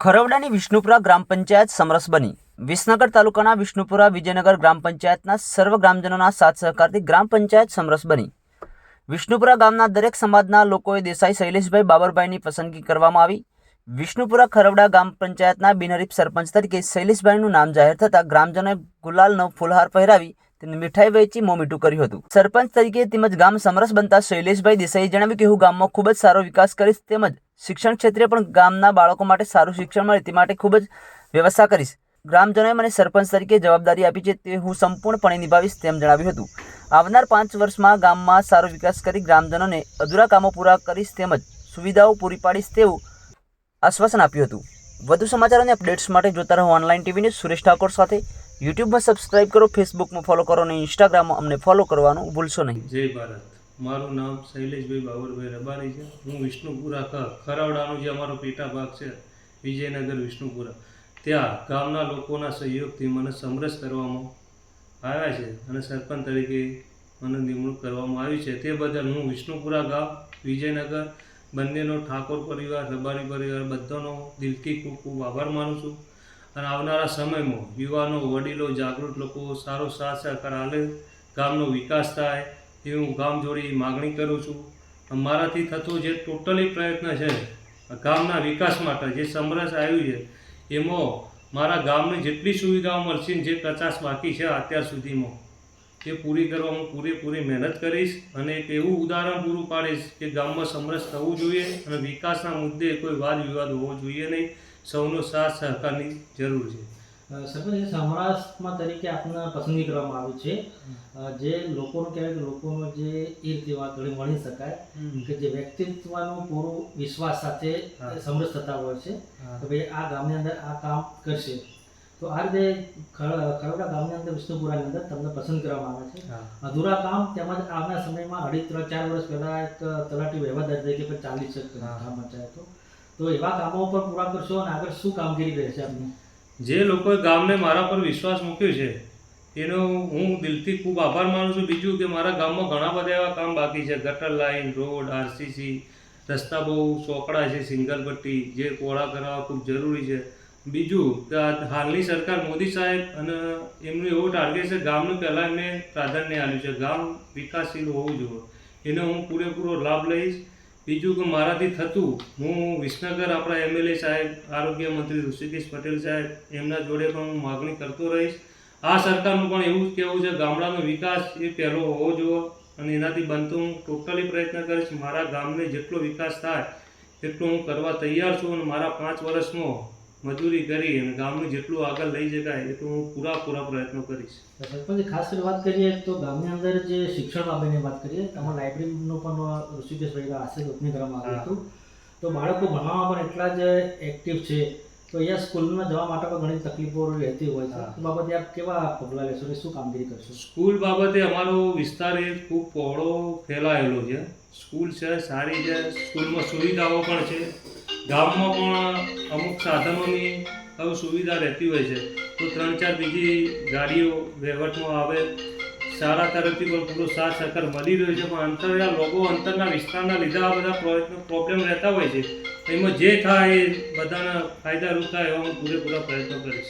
ખરવડાની વિષ્ણુપુરા ગ્રામ પંચાયત સમરસ બની. વિસનગર તાલુકાના વિષ્ણુપુરા વિજયનગર ગ્રામ પંચાયતના સર્વ ગ્રામજનોના સાથ સહકારથી ગ્રામ પંચાયત સમરસ બની. વિષ્ણુપુરા ગામના દરેક સમાજના લોકોએ દેસાઈ શૈલેષભાઈ બાબરભાઈની પસંદગી કરવામાં આવી. વિષ્ણુપુરા ખરવડા ગ્રામ પંચાયતના બિનહરીફ સરપંચ તરીકે શૈલેષભાઈનું નામ જાહેર થતાં ગ્રામજનોએ ગુલાલનો ફૂલહાર પહેરાવી તેની મીઠાઈ વહેંચી મોં કર્યું હતું. સરપંચ તરીકે તેમજ ગામ સમરસ બનતા શૈલેષભાઈ દેસાઈએ જણાવ્યું કે હું ગામમાં ખૂબ જ સારો વિકાસ કરીશ તેમજ શિક્ષણ ક્ષેત્રે પણ ગામના બાળકો માટે સારું શિક્ષણ મળે તે માટે ખૂબ જ વ્યવસ્થા કરીશ. ગ્રામજનોએ મને સરપંચ તરીકે જવાબદારી આપી છે તે હું સંપૂર્ણપણે નિભાવીશ તેમ જણાવ્યું હતું. આવનાર પાંચ વર્ષમાં ગામમાં સારો વિકાસ કરી ગ્રામજનોને અધૂરા કામો પૂરા કરીશ તેમજ સુવિધાઓ પૂરી પાડીશ તેવું આશ્વાસન આપ્યું હતું. વધુ સમાચાર અને અપડેટ્સ માટે જોતા રહો online TV news Suresh Thakor સાથે. યુટ્યુબમાં સબસ્ક્રાઇબ કરો, ફેસબુકમાં ફોલો કરો અને ઇન્સ્ટાગ્રામમાં અમને ફોલો કરવાનું ભૂલશો નહીં. જય ભારત. મારું નામ શૈલેષભાઈ બાબરભાઈ રબારી છે. હું વિષ્ણુપુરા ખરાવડાનો જે અમારો પેટા ભાગ છે, વિજયનગર વિષ્ણુપુરા. ત્યાં ગામના લોકોના સહયોગથી મને સમરસ કરવામાં આવ્યા છે અને સરપંચ તરીકે મને નિમણૂક કરવામાં આવી છે. તે બદલ હું વિષ્ણુપુરા ગામ, વિજયનગર, બંનેનો ઠાકોર પરિવાર રબારી પરિવાર બધાનો દિલથી ખૂબ ખૂબ આભાર માનું છું. અને આવનારા સમયમાં યુવાનો, વડીલો, જાગૃત લોકો સારો સાથ સહકાર આલે, ગામનો વિકાસ થાય એ હું ગામ જોડી માગણી કરું છું. મારાથી થતો જે ટોટલી પ્રયત્ન છે ગામના વિકાસ માટે જે સમરસ આવ્યું છે, એમાં મારા ગામને જેટલી સુવિધાઓ મળશે જે કચાશ બાકી છે અત્યાર સુધીમાં તે પૂરી કરવા હું પૂરેપૂરી મહેનત કરીશ અને એક એવું ઉદાહરણ પૂરું પાડીશ કે ગામમાં સમરસ થવું જોઈએ અને વિકાસના મુદ્દે કોઈ વાદ વિવાદ હોવો જોઈએ નહીં. સૌનો સાથ સહકારની જરૂર છે. સરપંચ સમાજમાં તરીકે આપના પસંદગી કરવામાં આવી છે. જે લોકોનું કહેવાય કે લોકોનો જે એ રીતે વાત ઘણી મળી શકાય કે જે વ્યક્તિત્વનો પૂરો વિશ્વાસ સાથે. સમરસ થતા હોય છે. કે ભાઈ આ ગામની અંદર આ કામ કરશે. તો આ રીતે ખર- ખરોડા ગામની અંદર વિષ્ણુપુરાની અંદર તમને પસંદ કરવામાં આવે છે. અધૂરા કામ તેમજ આવના સમયમાં અઢી ત્રણ ચાર વર્ષ પહેલાં એક તલાટી વહેવાદાર તરીકે પણ ચાલી શકે. ગ્રામ પંચાયતો. તો એવા કામો ઉપર પૂરા કરશો અને આગળ શું કામગીરી રહેશે આપની? જે લોકોએ ગામને મારા પર વિશ્વાસ મૂક્યો છે, એનો હું દિલથી ખૂબ આભાર માનું છું. બીજું કે મારા ગામમાં ઘણા બધા એવા કામ બાકી છે. ગટર લાઈન, રોડ, આરસીસી, રસ્તા બહુ ચોકડા છે, સિંગલ પટ્ટી, જે કોળા કરવા ખૂબ જરૂરી છે. બીજું કે હાલની સરકાર મોદી સાહેબ અને એમનું એવું ટાર્ગેટ છે, ગામનું પહેલાં એમને પ્રાધાન્ય આપ્યું છે. ગામ વિકાસશીલ હોવું જોઈએ. એનો હું પૂરેપૂરો લાભ લઈશ. બીજું કે મારાથી થતું, હું વિસનગર આપણા એમએલએ સાહેબ, આરોગ્ય મંત્રી ઋષિકેશ પટેલ સાહેબ, એમના જોડે પણ હું માગણી કરતો રહીશ. આ સરકારનું પણ એવું જ કહેવું છે, ગામડાનો વિકાસ એ પહેલો હોવો જોઈએ અને એનાથી બનતો હું ટોટલી પ્રયત્ન કરીશ. મારા ગામને જેટલો વિકાસ થાય એટલો હું કરવા તૈયાર છું અને મારા પાંચ વર્ષમાં મજૂરી કરી અને ગામનું જેટલું આગળ લઈ શકાય એટલું હું પૂરા પૂરા પ્રયત્નો કરીશ. સરપંચ ખાસ કરી વાત કરીએ તો ગામની અંદર જે શિક્ષણ બાબતની વાત કરીએ તમારા લાઇબ્રેરીનો પણ ઋષિકેશભાઈ હાસ્ય ઓપનિંગ કરવામાં આવ્યું હતું. તો બાળકો ભણવામાં પણ એટલા જ એક્ટિવ છે. તો અહીંયા સ્કૂલમાં જવા માટે પણ ઘણી તકલીફો રહેતી હોય છે. તો બાબતે આપ કેવા પગલાં લેશો અને શું કામગીરી કરશો? સ્કૂલ બાબતે અમારો વિસ્તાર એ ખૂબ પહોળો ફેલાયેલો છે. સ્કૂલ છે સારી છે સ્કૂલમાં સુવિધાઓ પણ છે. ગામમાં પણ અમુક સાધનોની હવે સુવિધા રહેતી હોય છે. તો ત્રણ ચાર બીજી ગાડીઓ વહીવટમાં આવે. શાળા તરફથી પણ પૂરો સાથ સહકાર મળી રહ્યો છે. પણ અંતરના લોકો અંતરના વિસ્તારના લીધે આ બધા પ્રો- પ્રોબ્લેમ રહેતા હોય છે. એમાં જે થાય એ બધાના ફાયદારૂપ થાય એવા હું પૂરેપૂરા પ્રયત્નો કરીશ.